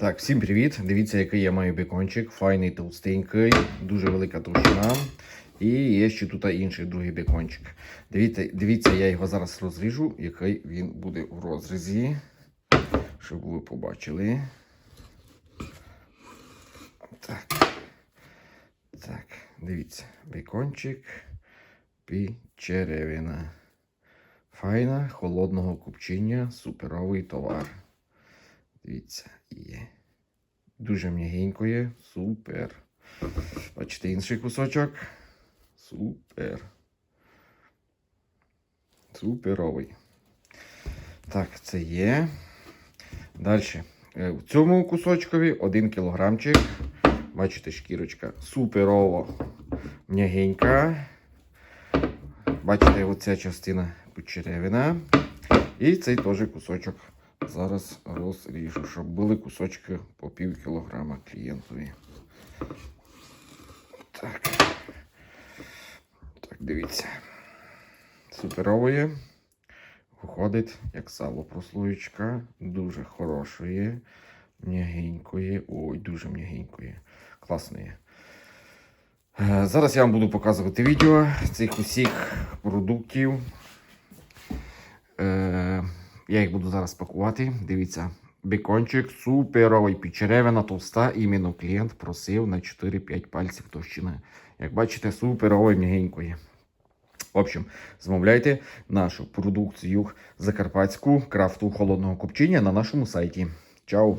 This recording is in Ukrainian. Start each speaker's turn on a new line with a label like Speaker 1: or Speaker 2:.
Speaker 1: Так, всім привіт! Дивіться, який я маю бекончик. Файний товстенький, дуже велика товщина. І є ще тут інший другий бекончик. Дивіться, дивіться, я його зараз розріжу, який він буде в розрізі. Щоб ви побачили. Так. Так, дивіться. Бекончик печеревина. Файна, холодного купчення, суперовий товар. Дивіться, є. Дуже м'ягенької. Супер. Бачите, інший кусочок. Супер. Суперовий. Так, це є. Далі. Е, В цьому кусочкові 1 кілограмчик. Бачите, шкірочка суперово м'ягенька. Бачите, оця частина почеревина. І цей теж кусочок зараз розріжу, щоб були кусочки по пів кілограма клієнтові. Так. Так, дивіться. Суперової. Виходить, як сало прослоєчка. Дуже хорошої, м'ягенької. Ой, дуже м'ягенької. Класної. Е, Зараз я вам буду показувати відео цих усіх продуктів. Я їх буду зараз пакувати. Дивіться, бекончик суперовий, печеревина товста. Іменно клієнт просив на 4-5 пальців товщини. Як бачите, суперовий м'ягенької. В общем, замовляйте нашу продукцію закарпатську крафту холодного копчення на нашому сайті. Чао!